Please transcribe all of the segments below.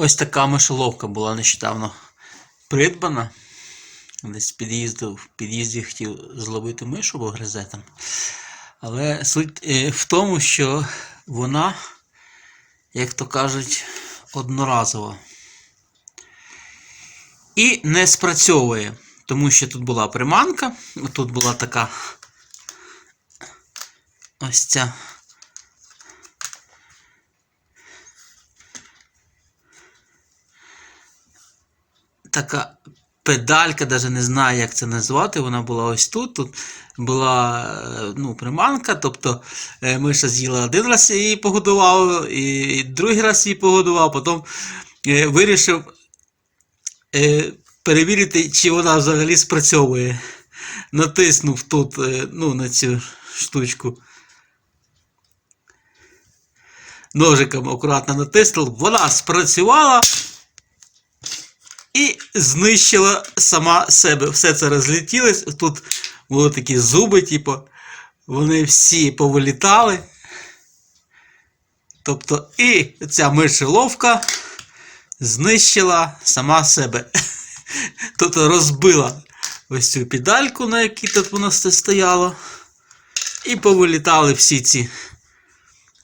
Ось така мишоловка була нещодавно придбана. Десь під'їздив, в під'їзді хотів зловити мишу, бо гризе там. Але суть е, в тому, що вона, як то кажуть, одноразова. І не спрацьовує, тому що тут була приманка, тут була така ось ця. Така педалька, навіть не знаю, як це назвати. Вона була ось тут. Тут була е, ну, приманка, тобто е, Миша з'їла один раз її погодував, і другий раз її погодував, потім е, вирішив перевірити, чи вона взагалі спрацьовує. Натиснув тут ну, на цю штучку. Ножиком акуратно натиснув, вона спрацювала знищила сама себе. Все це розлетілось. Тут були такі зуби, типу, вони всі повилітали. Тобто, і ця мишеловка знищила сама себе. Тобто розбила ось цю педальку, на якій тут все стояло. І повилітали всі ці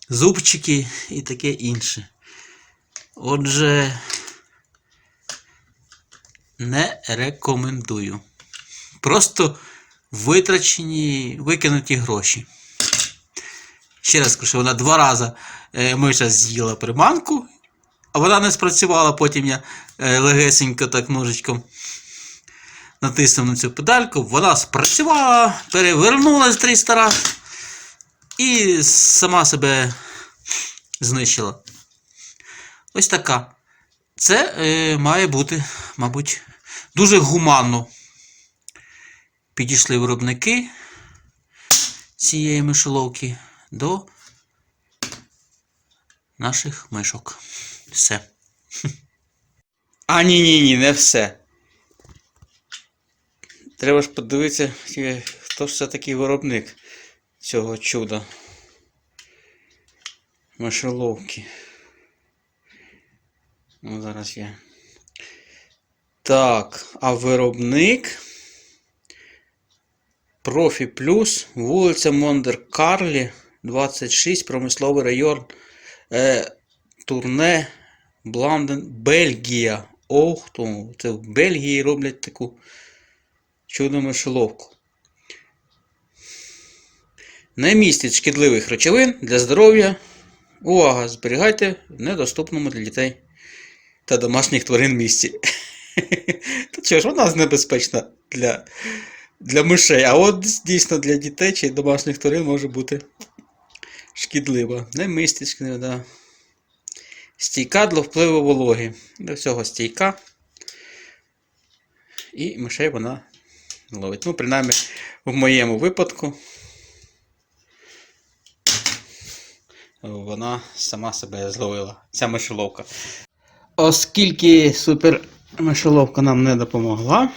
зубчики і таке інше. Отже, не рекомендую. Просто витрачені, викинуті гроші. Ще раз кажу, що вона два рази е, миша з'їла приманку, а вона не спрацювала, потім я е, легесенько так ножичком натиснув на цю педальку, вона спрацювала, перевернулась 300 разів і сама себе знищила. Ось така. Це е, має бути, мабуть, дуже гуманно. Підійшли виробники цієї мишоловки до наших мишок. Все. А ні, ні, ні, не все. Треба ж подивитися, е, хто ж це такий виробник цього чуда. Мишоловки. Ну, зараз я. Так, а виробник. Профі Плюс, вулиця Мондер Карлі, 26, промисловий район. Е, турне Бланден, Бельгія. Ох, то, це в Бельгії роблять таку чудо мишеловку. Не містить шкідливих речовин для здоров'я. Увага! Зберігайте в недоступному для дітей та домашніх тварин в місці. Та чого ж вона небезпечна для для мишей, а от дійсно для дітей чи домашніх тварин може бути шкідлива. Не шкідлива, да. Стійка для впливу вологи. До всього стійка. І мишей вона ловить. Ну, принаймні, в моєму випадку. Вона сама себе зловила. Ця мишеловка. Оскільки супер мишеловка нам не допомогла,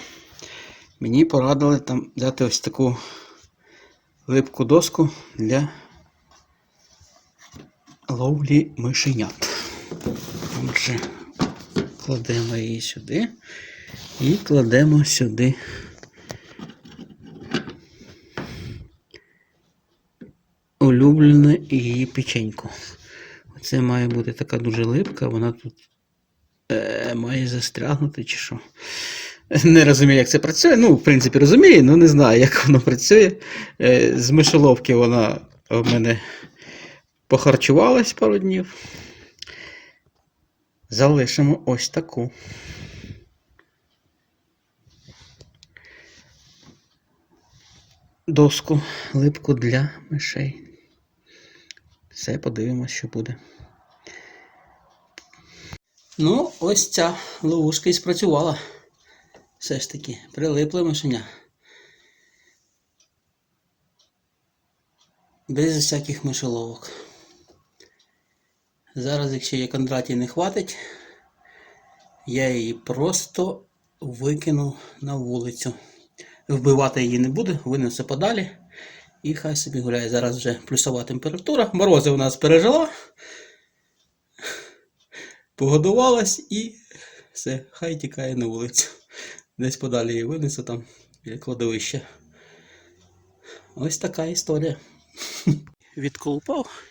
мені порадили там взяти ось таку липку доску для ловлі мишенят. Отже, кладемо її сюди і кладемо сюди. Улюблене її печеньку. Оце має бути така дуже липка, вона тут е, має застрягнути чи що. Не розумію, як це працює. Ну, в принципі, розумію, але не знаю, як воно працює. Е, з мишоловки вона в мене похарчувалась пару днів. Залишимо ось таку. Доску липку для мишей. Все, подивимось, що буде. Ну, ось ця ловушка і спрацювала. Все ж таки, прилипле мишеня. Без всяких мишоловок. Зараз, якщо є Кондратій не хватить, я її просто викину на вулицю. Вбивати її не буду, винесу подалі. І хай собі гуляє. Зараз вже плюсова температура. Морози у нас пережила. Погодувалась і все, хай тікає на вулицю. Десь подалі її винесу там біля кладовища. Ось така історія. Відколупав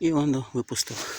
і воно випустив.